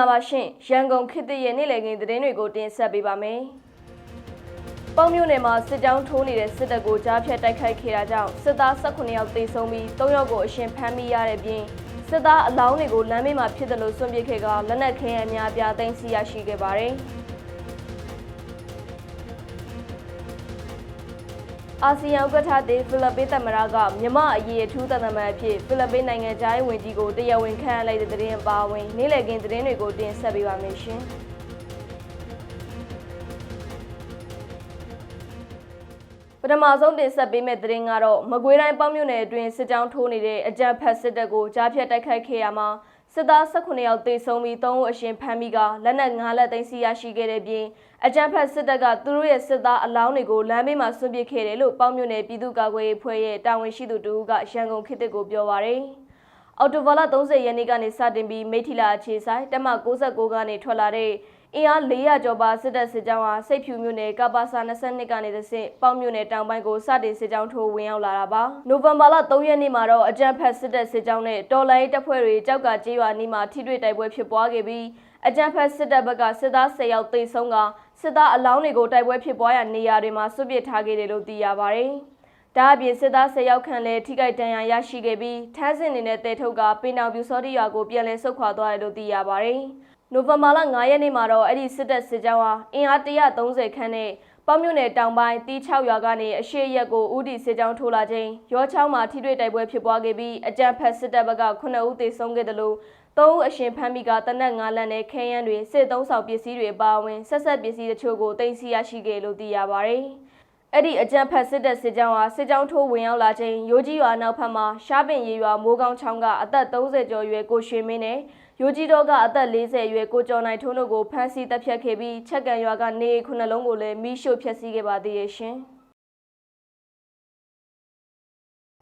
္ဂလာပါရှင်ရန်ကုန်ခေတ်သစ်ရဲ့နေ့လည်ခင်းသတင်းတွေကိုတင်ဆက်ပေးပါမယ်။ပေါင်းမြို့နယ်မှာစစ်ကြောင်းထိုးနေတဲ့စစ်တပ်ကိုကြားဖြတ်တိုက်ခိုက်ခဲ့တာကြောင့်စစ်သား18ယောက်သေဆုံးပြီး3ယောက်ကိုအရှင်ဖမ်းမိရတဲ့ပြင်စစ်သားအလောင်းတွေကိုလမ်းမေးမှာဖြစ်တယ်လို့ဆွန့်ပစ်ခဲ့ကလက်နက်ခဲယမ်းများအပြားသိမ်းဆည်းရရှိခဲ့ပါတယ်။ အာဆီယံဥက္ကဋ္ဌတဲ့ဖိလစ်ပိသမ္မတကမြမအရေးအထူးသံတမန်အဖြစ်ဖိလစ်ပိနိုင်ငံသားရေးဝန်ကြီးကိုတရားဝင်ခန့်အပ်လိုက်တဲ့သတင်းအပါအဝင်နေ့လည်ခင်းသတင်းတွေကိုတင်ဆက်ပေးပါမယ်ရှင်။ပထမဆုံးတင်ဆက်ပေးမယ့်သတင်းကတော့မကွေးတိုင်းပေါ့မြို့နယ်အတွင်းစစ်ကြောင်းထိုးနေတဲ့အကြမ်းဖက်စစ်တပ်ကိုကြားဖြတ်တိုက်ခိုက်ခဲ့ရမှာ စစ်သား18ယောက်သေဆုံးပြီး3ဦးအရှင်ဖမ်းပြီးကလက်နက်5လက်သိမ်းဆည်းရရှိခဲ့တဲ့ပြင်အကြမ်းဖက်စစ်တပ်ကသူတို့ရဲ့စစ်သားအလောင်းတွေကိုလမ်းဘေးမှာဆွန့်ပစ်ခဲ့တယ်လို့ပေါ့မြို့နယ်ပြည်သူ့ကာကွယ်ရေးအဖွဲ့ရဲ့တာဝန်ရှိသူတူကရန်ကုန်ခေတ်တစ်ကိုပြောပါရယ်အော်တိုဗလာ30ရက်နေ့ကနေစတင်ပြီးမိထီလာအခြေဆိုင်တက်မ69ကနေထွက်လာတဲ့ အင်အား400ကျော်ပါစစ်တပ်စစ်ကြောင်းဟာစိတ်ဖြူမြို့နယ်ကပ္ပစာ22ကနေသဆင့်ပေါ့မြို့နယ်တောင်ပိုင်းကိုစတင်စစ်ကြောင်းထိုးဝင်ရောက်လာတာပါ။နိုဝင်ဘာလ3ရက်နေ့မှာတော့အကြမ်းဖက်စစ်တပ်စစ်ကြောင်းနဲ့တော်လိုင်းတပ်ဖွဲ့တွေကြောက်ကကြေးရွာနီးမှာထိတွေ့တိုက်ပွဲဖြစ်ပွားခဲ့ပြီးအကြမ်းဖက်စစ်တပ်ဘက်ကစစ်သား10ယောက်သေဆုံးကစစ်သားအလောင်းတွေကိုတိုက်ပွဲဖြစ်ပွားရာနေရာတွေမှာစွန့်ပစ်ထားခဲ့တယ်လို့သိရပါဗျ။ဒါအပြင်စစ်သား10ယောက်ခန့်လည်းထိခိုက်ဒဏ်ရာရရှိခဲ့ပြီးထမ်းစင်နေတဲ့တဲထုတ်ကပင်တောင်ပြူစောတိရွာကိုပြန်လည်ဆုတ်ခွာသွားတယ်လို့သိရပါဗျ။ နိုဝင်ဘာလ9ရက်နေ့မှာတော့အဲ့ဒီစစ်တပ်စစ်ကြောင်းဟာအင်အား130ခန်းနဲ့ပေါမြို့နယ်တောင်ပိုင်းတီး6ရွာကနေအရှိရက်ကိုဦးတီစစ်ကြောင်းထိုးလာခြင်းရောချောင်းမှာထိတွေ့တိုက်ပွဲဖြစ်ပွားခဲ့ပြီးအကြမ်းဖက်စစ်တပ်ဘက်က9ဦးသေဆုံးခဲ့တယ်လို့သုံးဦးအရှင်ဖမ်းမိကတနက်9လက်နဲ့ခဲယမ်းတွေစစ်သုံးဆောင်ပစ္စည်းတွေအပါအဝင်ဆက်ဆက်ပစ္စည်းတချို့ကိုတင်စီရရှိခဲ့လို့သိရပါတယ်။အဲ့ဒီအကြံဖက်စစ်တပ်စစ်ကြောင်းဟာစစ်ကြောင်းထိုးဝင်ရောက်လာချိန်ရိုးကြီးရွာနောက်ဖက်မှာရှားပင်ရေရွာမိုးကောင်းချောင်းကအသက်30ကျော်ရွယ်ကိုရွှေမင်းနဲ့ ရိုကြီးတော့ကအသက်40အရွယ်ကိုကျော်နိုင်ထွန်းတို့ကိုဖမ်းဆီးတပ်ဖြတ်ခဲ့ပြီးချက်ကန်ရွာကနေခုနှလုံးကိုလည်းမိရှို့ဖျက်ဆီးခဲ့ပါသေးရဲ့ရှင်။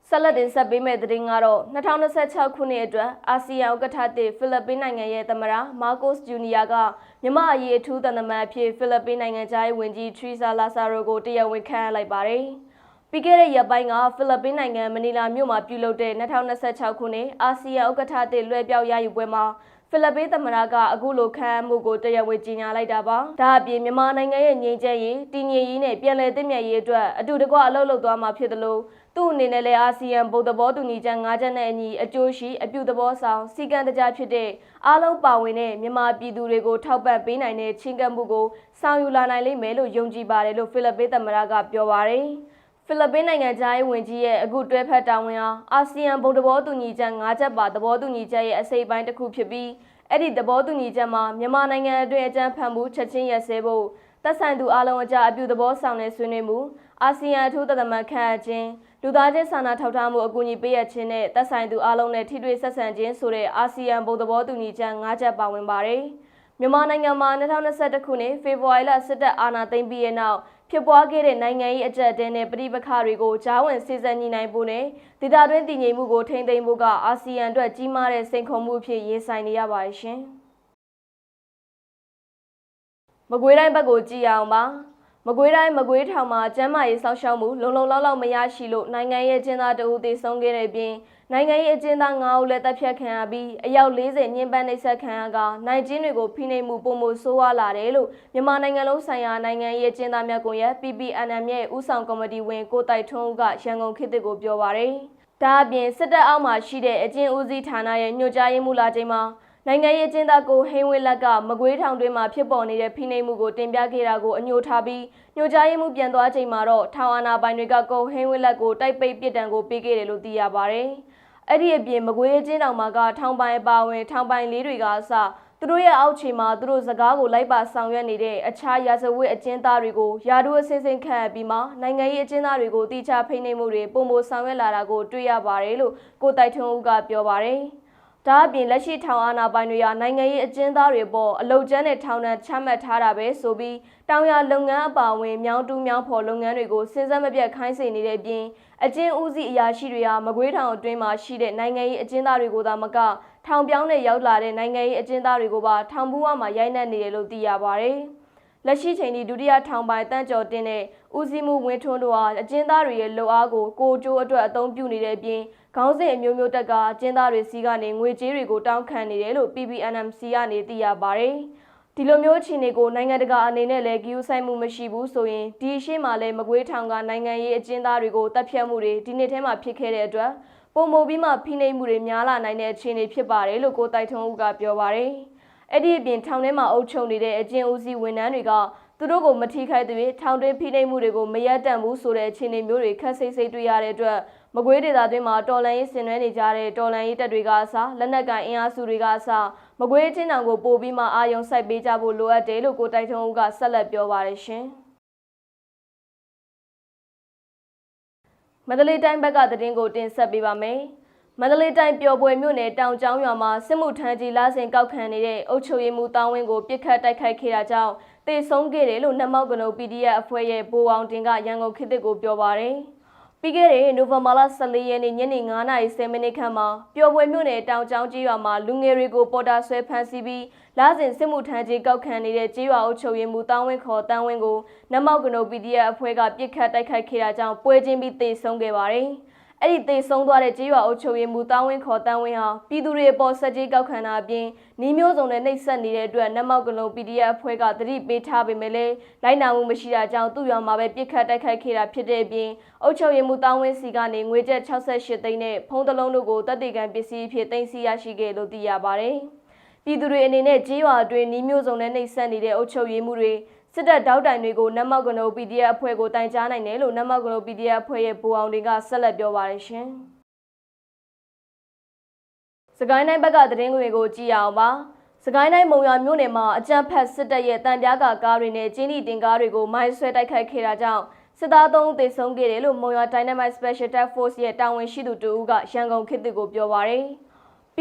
ဆက်လက်တင်ဆက်ပေးမယ့်သတင်းကတော့2026ခုနှစ်အတွက်အာဆီယံဥက္ကဋ္ဌတစ်ဖိလစ်ပင်းနိုင်ငံရဲ့သမ္မတမာကိုစ်ဂျူနီယာကမြမအရေးအထူးသံတမန်အဖြစ်ဖိလစ်ပင်းနိုင်ငံသားရေးဝန်ကြီးထရီဆာလာဆာရိုကိုတရားဝင်ခန့်အပ်လိုက်ပါတယ်။ပြီးခဲ့တဲ့ရက်ပိုင်းကဖိလစ်ပင်းနိုင်ငံမနီလာမြို့မှာပြုလုပ်တဲ့2026ခုနှစ်အာဆီယံဥက္ကဋ္ဌအသစ်လွှဲပြောင်းရယူပွဲမှာ ဖိလစ်ပင်းသမ္မတကအခုလိုခံမှုကိုတရားဝင်ကြေညာလိုက်တာပါ။ဒါအပြင်မြန်မာနိုင်ငံရဲ့ငြိမ်းချမ်းရေးတည်ငြိမ်ရေးနဲ့ပြည်လည်တည်မြဲရေးအတွက်အတူတကွအလုပ်လုပ်သွားမှာဖြစ်တယ်လို့သူ့အနေနဲ့လည်းအာဆီယံဗုဒ္ဓဘောတူညီချက်၅ချက်နဲ့အညီအကျိုးရှိအပြုသဘောဆောင်စီကံတကြဖြစ်တဲ့အားလုံးပါဝင်တဲ့မြန်မာပြည်သူတွေကိုထောက်ပံ့ပေးနိုင်တဲ့ချင်းကပ်မှုကိုဆောင်ယူလာနိုင်လိမ့်မယ်လို့ယုံကြည်ပါတယ်လို့ဖိလစ်ပင်းသမ္မတကပြောပါတယ်။ ဖိလစ်ပင်းနိုင်ငံသားရေးဝန်ကြီးရဲ့အခုတွဲဖက်တာဝန်ဟာအာဆီယံဗုဒ္ဓဘောတူညီချက်၅ချက်ပါသဘောတူညီချက်ရဲ့အစိပ်ပိုင်းတစ်ခုဖြစ်ပြီးအဲ့ဒီသဘောတူညီချက်မှာမြန်မာနိုင်ငံအတွင်းအကြမ်းဖက်မှုချက်ချင်းရပ်စဲဖို့သက်ဆိုင်သူအလုံးအကြအပြုသဘောဆောင်တဲ့ဆွေးနွေးမှုအာဆီယံအထူးသတမန်ခန့်အပ်ခြင်းလူသားချင်းစာနာထောက်ထားမှုအကူအညီပေးရခြင်းနဲ့သက်ဆိုင်သူအလုံးနဲ့ထိတွေ့ဆက်ဆံခြင်းဆိုတဲ့အာဆီယံဗုဒ္ဓဘောတူညီချက်၅ချက်ပါဝင်ပါတယ်မြန်မာနိုင်ငံမှာ2021ခုနှစ်ဖေဖော်ဝါရီလစစ်တပ်အာဏာသိမ်းပြီးတဲ့နောက် ဖြစ်ပွားခဲ့တဲ့နိုင်ငံရေးအကြက်တဲနဲ့ပြည်ပခါတွေကိုကြားဝင်စည်းစပ်ညီနိုင်ဖို့နဲ့ဒေသတွင်းတည်ငြိမ်မှုကိုထိန်းသိမ်းဖို့ကအာဆီယံအတွက်ကြီးမားတဲ့စိန်ခေါ်မှုအဖြစ်ရင်ဆိုင်နေရပါတယ်ရှင်။မကွေးတိုင်းဘက်ကိုကြည့်အောင်ပါ။မကွေးတိုင်းမကွေးထောင်မှာကျန်းမာရေးစောင့်ရှောက်မှုလုံလုံလောက်လောက်မရရှိလို့နိုင်ငံရဲ့ကျင်းသားတအူသေဆုံးခဲ့တဲ့ပြင် နိုင်ငံရေးအကျဉ်းသား9ဦးလည်းတပ်ဖြတ်ခံရပြီးအယောက်40ညှဉ်းပန်းနှိပ်စက်ခံရကနိုင်ကျင်းတွေကိုဖိနှိပ်မှုပုံမှုဆိုးဝါးလာတယ်လို့မြန်မာနိုင်ငံလုံးဆိုင်ရာနိုင်ငံရေးအကျဉ်းသားများကွန်ရက် PPNM ရဲ့ဦးဆောင်ကော်မတီဝင်ကိုတိုက်ထွန်းဦးကရန်ကုန်ခေတ်သစ်ကိုပြောပါရယ်ဒါအပြင်စစ်တပ်အောက်မှာရှိတဲ့အကျဉ်းဦးစီးဌာနရဲ့ညွှန်ကြားရေးမှူးလာချိန်မှာနိုင်ငံရေးအကျဉ်းသားကိုဟိန်းဝင်းလက်ကမကွေးထောင်တွင်းမှာဖြစ်ပေါ်နေတဲ့ဖိနှိပ်မှုကိုတင်ပြခဲ့တာကိုအညှို့ထားပြီးညှို့ကြားရေးမှုပြန်သွားချိန်မှာတော့ထောင်အာဏာပိုင်တွေကကိုဟိန်းဝင်းလက်ကိုတိုက်ပိတ်ပစ်ဒဏ်ကိုပေးခဲ့တယ်လို့သိရပါဗျ။ အဲ့ဒီအပြင်မကွေးချင်းတောင်မှာကထောင်ပိုင်ပါဝင်ထောင်ပိုင်လေးတွေကအစသူတို့ရဲ့အောက်ခြေမှာသူတို့စကားကိုလိုက်ပါဆောင်ရွက်နေတဲ့အခြားရာဇဝတ်အကျဉ်းသားတွေကိုယာတို့အစင်းစင်းခံပြီးမှနိုင်ငံရေးအကျဉ်းသားတွေကိုတိကျဖိနှိပ်မှုတွေပုံမဆောင်ရွက်လာတာကိုတွေ့ရပါတယ်လို့ကိုတိုက်ထွန်းဦးကပြောပါတယ်။ ဒါအပြင်လက်ရှိထောင်အာဏာပိုင်တွေကနိုင်ငံရေးအကျဉ်းသားတွေပေါ်အလုတ်ကျန်းတဲ့ထောင်ဒဏ်ချမှတ်ထားတာပဲဆိုပြီးတောင်ရလုပ်ငန်းအပါအဝင်မြောင်းတူးမြောင်းဖော်လုပ်ငန်းတွေကိုစဉ်ဆက်မပြတ်ခိုင်းစေနေတဲ့ပြင်အကျဉ်းဦးစီးအရာရှိတွေဟာမကွေးထောင်အတွင်းမှာရှိတဲ့နိုင်ငံရေးအကျဉ်းသားတွေကိုသာမကထောင်ပြောင်းနဲ့ရောက်လာတဲ့နိုင်ငံရေးအကျဉ်းသားတွေကိုပါထောင်ဘူးဝမှာရိုက်နှက်နေတယ်လို့သိရပါဗျ။ လက်ရှိချိန်ထိဒုတိယထောင်ပိုင်တန်းကျော်တင်တဲ့ဦးစီးမှုဝင်းထွန်းတို့ဟာအကျဉ်းသားတွေရဲ့လှုပ်အားကိုကိုကျိုးအတွက်အသုံးပြုနေတဲ့အပြင်ခေါင်းစဉ်အမျိုးမျိုးတက်ကအကျဉ်းသားတွေစီကနေငွေကြေးတွေကိုတောင်းခံနေတယ်လို့ PPNMC ကနေသိရပါတယ်။ဒီလိုမျိုးအခြေအနေကိုနိုင်ငံတကာအနေနဲ့လည်းဂရုစိုက်မှုမရှိဘူးဆိုရင်ဒီအရှိမှလည်းမကွေးထောင်ကနိုင်ငံရေးအကျဉ်းသားတွေကိုတပ်ဖြတ်မှုတွေဒီနေ့ထဲမှာဖြစ်ခဲ့တဲ့အတွက်ပုံမိုပြီးမှဖိနှိပ်မှုတွေများလာနိုင်တဲ့အခြေအနေဖြစ်ပါတယ်လို့ကိုတိုက်ထုံးဦးကပြောပါတယ်။ အဲ့ဒီအပြင်ထောင်ထဲမှာအုပ်ချုပ်နေတဲ့အကျဉ်းဦးစီးဝန်ထမ်းတွေကသူတို့ကိုမထိခိုက်သွေးထောင်တွင်းဖိနှိပ်မှုတွေကိုမရက်တန့်ဘူးဆိုတဲ့အခြေအနေမျိုးတွေခက်ဆိတ်ဆိတ်တွေ့ရတဲ့အတွက်မကွေးဒေသတွင်းမှာတော်လန်ရေးဆင်နွှဲနေကြတဲ့တော်လန်ရေးတပ်တွေကအစားလက်နက်ကန်အင်အားစုတွေကအစားမကွေးအချင်းတောင်ကိုပို့ပြီးမှအာယုံစိုက်ပေးကြဖို့လိုအပ်တယ်လို့ကိုတိုက်ထုံးဦးကဆက်လက်ပြောပါတယ်ရှင်မန္တလေးတိုင်းဘက်ကသတင်းကိုတင်ဆက်ပေးပါမယ် မန္တလေးတိုင်းပျော်ပွဲမြို့နယ်တောင်ကျောင်းရွာမှာစစ်မှုထမ်းကြီးလာစဉ်ကောက်ခံနေတဲ့အုပ်ချုပ်ရေးမှူးတောင်းဝင်းကိုပြစ်ခတ်တိုက်ခိုက်ခဲ့တာကြောင့်တေဆုံးခဲ့တယ်လို့နှမောက်ကနု PDF အဖွဲ့ရဲ့ဘိုးအောင်တင်ကရန်ကုန်ခေတ်သစ်ကိုပြောပါရယ်ပြီးခဲ့တဲ့နိုဝင်ဘာလ14ရက်နေ့ညနေ9:30မိနစ်ခန့်မှာပျော်ပွဲမြို့နယ်တောင်ကျောင်းကြီးရွာမှာလူငယ်တွေကိုပေါ်တာဆွဲဖမ်းဆီးပြီးလာစဉ်စစ်မှုထမ်းကြီးကောက်ခံနေတဲ့ကြီးရွာအုပ်ချုပ်ရေးမှူးတောင်းဝင်းခေါ်တန်းဝင်းကိုနှမောက်ကနု PDF အဖွဲ့ကပြစ်ခတ်တိုက်ခိုက်ခဲ့တာကြောင့်ပွဲချင်းပြီးတေဆုံးခဲ့ပါရယ် အဲ့ဒီသေဆုံးသွားတဲ့ကြေးရွာအုပ်ချုပ်ရေးမှူတောင်းဝင်းခေါ်တန်းဝင်းဟာပြည်သူတွေအပေါ်ဆက်ကြီးကောက်ခံတာအပြင်နှီးမျိုးစုံနဲ့နှိပ်စက်နေတဲ့အတွက်နတ်မောက်ကလုံး PDF အဖွဲ့ကသတိပေးထားပေမဲ့လည်းလိုက်နာမှုမရှိတာကြောင့်သူ့ရွာမှာပဲပြစ်ခတ်တိုက်ခိုက်ခဲ့တာဖြစ်တဲ့အပြင်အုပ်ချုပ်ရေးမှူတောင်းဝင်းစီကနေငွေကျပ်68သိန်းနဲ့ဖုန်းတစ်လုံးတို့ကိုတပ်တေကန်ပစ္စည်းအဖြစ်တင်စီရရှိခဲ့လို့သိရပါတယ်။ပြည်သူတွေအနေနဲ့ကြေးရွာအတွင်းနှီးမျိုးစုံနဲ့နှိပ်စက်နေတဲ့အုပ်ချုပ်ရေးမှုတွေ စစ်တပ်တောက်တိုင်တွေကိုနတ်မောက်ကနို PDF အဖွဲ့ကိုတိုင်ကြားနိုင်တယ်လို့နတ်မောက်ကနို PDF အဖွဲ့ရဲ့ဘူအောင်တွေကဆက်လက်ပြောပါတယ်ရှင်။စကိုင်းတိုင်းဘက်ကသတင်းတွေကိုကြည့်အောင်ပါ။စကိုင်းတိုင်းမုံရွာမြို့နယ်မှာအကြမ်းဖက်စစ်တပ်ရဲ့တံပြားကာကားတွေနဲ့ကျင်းတီတင်ကားတွေကိုမိုင်းဆွဲတိုက်ခိုက်ခဲ့တာကြောင့်စစ်သားသုံးဦးသေဆုံးခဲ့တယ်လို့မုံရွာ Dynamite Special Task Force ရဲ့တာဝန်ရှိသူတူဦးကရန်ကုန်ခေတ်ကိုပြောပါရယ်။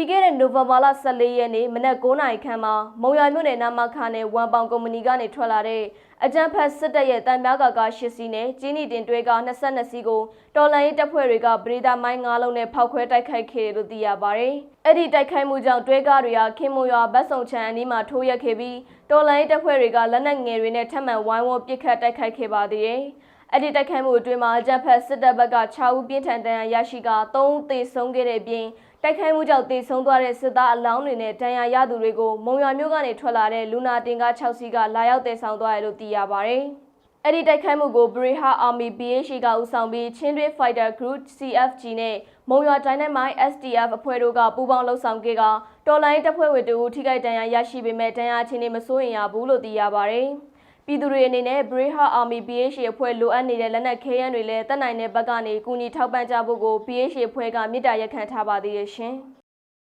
ပြီးခဲ့တဲ့နိုဝင်ဘာလ14ရက်နေ့မနက်9:00နာရီခန့်မှာမုံရွာမြို့နယ်နာမခါနယ်ဝမ်ပေါင်ကုမ္ပဏီကနေထွက်လာတဲ့အကြံဖက်စစ်တပ်ရဲ့တန်ပြားကာကာရှစ်စီးနဲ့ကျင်းနီတင်တွဲက22စီးကိုတော်လန်ရေးတပ်ဖွဲ့တွေကပရိဒါမိုင်း9လုံးနဲ့ဖောက်ခွဲတိုက်ခိုက်ခဲ့တယ်လို့သိရပါတယ်။အဲ့ဒီတိုက်ခိုက်မှုကြောင့်တွဲကားတွေကခင်မွန်ရွာဗတ်စုံချံအနီးမှာထိုးရက်ခဲ့ပြီးတော်လန်ရေးတပ်ဖွဲ့တွေကလက်နက်ငယ်တွေနဲ့ထပ်မံဝိုင်းဝန်းပစ်ခတ်တိုက်ခိုက်ခဲ့ပါသေးတယ်။အဲ့ဒီတိုက်ခိုက်မှုအတွင်းမှာအကြက်ဖက်စစ်တပ်ဘက်က6ဦးပြင်းထန်ဒဏ်ရာရရှိက3ဦးသေဆုံးခဲ့တဲ့အပြင် တိုက်ခိုက်မှုကြောင့်တေဆုံးသွားတဲ့စစ်သားအလောင်းတွေနဲ့ဒဏ်ရာရသူတွေကိုမုံရွာမြို့ကနေထွက်လာတဲ့လူနာတင်ကား6စီးကလာရောက်တည်ဆောင်သွားတယ်လို့သိရပါဗျ။အဲ့ဒီတိုက်ခိုက်မှုကို Breha Army BHA ကဦးဆောင်ပြီးချင်းတွဲ Fighter Group CFG နဲ့မုံရွာ Dynamite SDF အဖွဲ့တို့ကပူးပေါင်းလှုပ်ဆောင်ခဲ့ကတော်လိုင်းတပ်ဖွဲ့ဝင်တို့ထိခိုက်ဒဏ်ရာရရှိပေမဲ့ဒဏ်ရာချင်းတွေမစိုးရင်ရဘူးလို့သိရပါဗျ။ ပြည်သူတွေအနေနဲ့ Breha Army BHA အဖွဲ့လိုအပ်နေတဲ့လက်နက်ခဲယမ်းတွေလည်းတက်နိုင်တဲ့ဘက်ကနေကူညီထောက်ပံ့ကြဖို့ကို BHA အဖွဲ့ကမြစ်တာရက်ခံထားပါသေးရဲ့ရှင်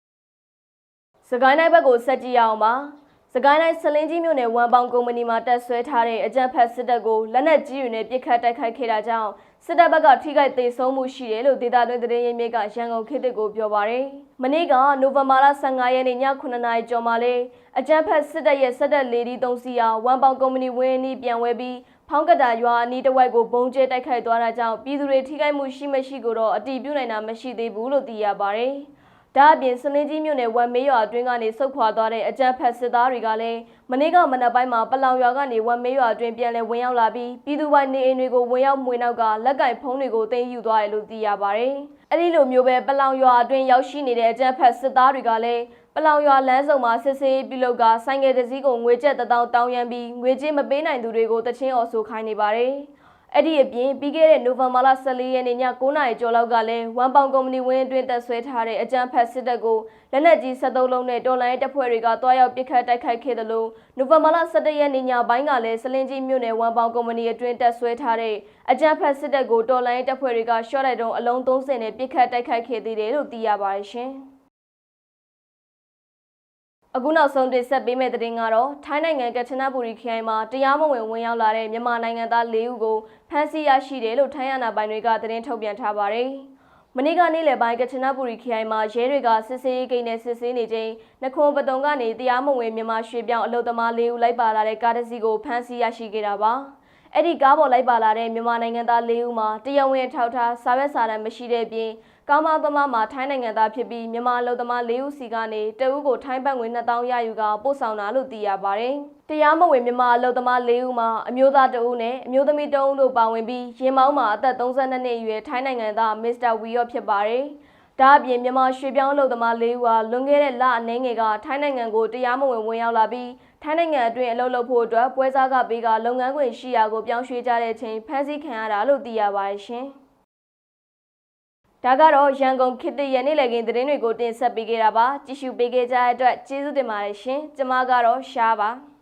။စကိုင်းတိုင်းဘက်ကိုဆက်ကြည့်အောင်ပါ။စကိုင်းတိုင်းစလင်းကြီးမြို့နယ်ဝမ်ပေါင်ကုမ္ပဏီမှာတက်ဆွဲထားတဲ့အကြံဖက်စစ်တပ်ကိုလက်နက်ကြီးတွေနဲ့ပစ်ခတ်တိုက်ခိုက်ခဲ့တာကြောင့်စစ်တပ်ဘက်ကထိခိုက်သေးဆုံးမှုရှိတယ်လို့ဒေသတွင်းသတင်းရင်းမြစ်ကရန်ကုန်ခေတ်ကိုပြောပါရယ်။ မနေ့ကနိုဝင်ဘာလ15ရက်နေ့ည9:00နာရီကျော်မှာလေအကြမ်းဖက်စစ်တပ်ရဲ့စစ်တပ်လေဒီ3စီးဟာဝမ်ပေါင်ကုမ္ပဏီဝင်းအနီးပြန်ဝဲပြီးဖောင်းကတာရွာအနီးတစ်ဝိုက်ကိုဘုံကျဲတိုက်ခိုက်သွားတာကြောင့်ပြည်သူတွေထိခိုက်မှုရှိမရှိကိုတော့အတိပြုနိုင်တာမရှိသေးဘူးလို့သိရပါရယ်။ဒါအပြင်စလင်းကြီးမြို့နယ်ဝမ်မေးရွာအတွင်းကနေဆုတ်ခွာသွားတဲ့အကြမ်းဖက်စစ်သားတွေကလည်းမနေ့ကမနက်ပိုင်းမှာပလောင်ရွာကနေဝမ်မေးရွာအတွင်းပြန်လည်ဝင်ရောက်လာပြီးပြည်သူပိုင်နေအိမ်တွေကိုဝင်ရောက်မွေနောက်ကလက်ကင်ဖုံးတွေကိုတင်ယူသွားတယ်လို့သိရပါတယ်။ အဲဒီလိုမျိုးပဲပလောင်ရွာအတွင်းရောက်ရှိနေတဲ့အကြမ်းဖက်စစ်သားတွေကလည်းပလောင်ရွာလမ်းစုံမှာစစ်ဆေးပြုလုပ်ကဆိုင်ကယ်တစ်စီးကိုငွေကျပ်တစ်တောင်းတောင်းရမ်းပြီးငွေကြေးမပေးနိုင်သူတွေကိုတချင်းအော်ဆိုခိုင်းနေပါတယ်။ အဲ့ဒီအပြင်ပြီးခဲ့တဲ့နိုဝင်ဘာလ14ရက်နေ့ည9:00နာရီကျော်လောက်ကလည်းဝမ်ပေါင်ကုမ္ပဏီဝင်းအတွင်းတက်ဆွဲထားတဲ့အကြမ်းဖက်စစ်တပ်ကိုလက်နက်ကြီး73လုံးနဲ့တော်လိုင်းတပ်ဖွဲ့တွေကတွားရောက်ပစ်ခတ်တိုက်ခိုက်ခဲ့တယ်လို့နိုဝင်ဘာလ17ရက်နေ့ညပိုင်းကလည်းစလင်းကြီးမြို့နယ်ဝမ်ပေါင်ကုမ္ပဏီအတွင်းတက်ဆွဲထားတဲ့အကြမ်းဖက်စစ်တပ်ကိုတော်လိုင်းတပ်ဖွဲ့တွေကရှော့တိုက်တုံးအလုံး30နဲ့ပစ်ခတ်တိုက်ခိုက်ခဲ့သေးတယ်လို့သိရပါတယ်ရှင်။ အခုနောက်ဆုံးတင်ဆက်ပေးမယ့်သတင်းကတော့ထိုင်းနိုင်ငံကချနဘူရီခရိုင်မှာတရားမဝင်ဝင်ရောက်လာတဲ့မြန်မာနိုင်ငံသား၄ဦးကိုဖမ်းဆီးရရှိတယ်လို့ထိုင်းအာဏာပိုင်တွေကသတင်းထုတ်ပြန်ထားပါတယ်။မနေ့ကနေ့လယ်ပိုင်းကချနဘူရီခရိုင်မှာရဲတွေကစစ်ဆေးရေးဂိတ်နဲ့စစ်ဆေးနေချိန်နှခွန်ပတုံကနေတရားမဝင်မြန်မာရွှေပြောင်းအလုပ်သမား၄ဦးလိုက်ပါလာတဲ့ကားတစ်စီးကိုဖမ်းဆီးရရှိခဲ့တာပါ။အဲ့ဒီကားပေါ်လိုက်ပါလာတဲ့မြန်မာနိုင်ငံသား၄ဦးမှာတရားဝင်ထောက်ထားစာရွက်စာတမ်းမရှိတဲ့ပြင် ကားမသမားမှာထိုင်းနိုင်ငံသားဖြစ်ပြီးမြန်မာအလုပ်သမား၄ဦးစီကနေတအုပ်ကိုထိုင်းဘတ်ငွေ2000ရယူကပို့ဆောင်တာလို့သိရပါတယ်။တရားမဝင်မြန်မာအလုပ်သမား၄ဦးမှာအမျိုးသားတအုပ်နဲ့အမျိုးသမီးတအုပ်တို့ပါဝင်ပြီးရင်မောင်းမှာအသက်32နှစ်အရွယ်ထိုင်းနိုင်ငံသားမစ္စတာဝီယော့ဖြစ်ပါတယ်။ဒါအပြင်မြန်မာရွှေပြောင်းအလုပ်သမား၄ဦးဟာလွန်ခဲ့တဲ့လအနည်းငယ်ကထိုင်းနိုင်ငံကိုတရားမဝင်ဝင်ရောက်လာပြီးထိုင်းနိုင်ငံအတွင်းအလုပ်လုပ်ဖို့အတွက်ပွဲစားကပေးကလုပ်ငန်းခွင်ရှိရာကိုပြောင်းရွှေ့ကြတဲ့အချိန်ဖမ်းဆီးခံရတာလို့သိရပါတယ်ရှင်။ ဒါကတော့ရန်ကုန်ခေတ်သစ်ရဲ့နေ့လည်ခင်းသတင်းတွေကိုတင်ဆက်ပေးခဲ့တာပါကြည့်ရှုပေးခဲ့ကြတဲ့အတွက်ကျေးဇူးတင်ပါတယ်ရှင်။ကျွန်မကတော့ရှားပါ။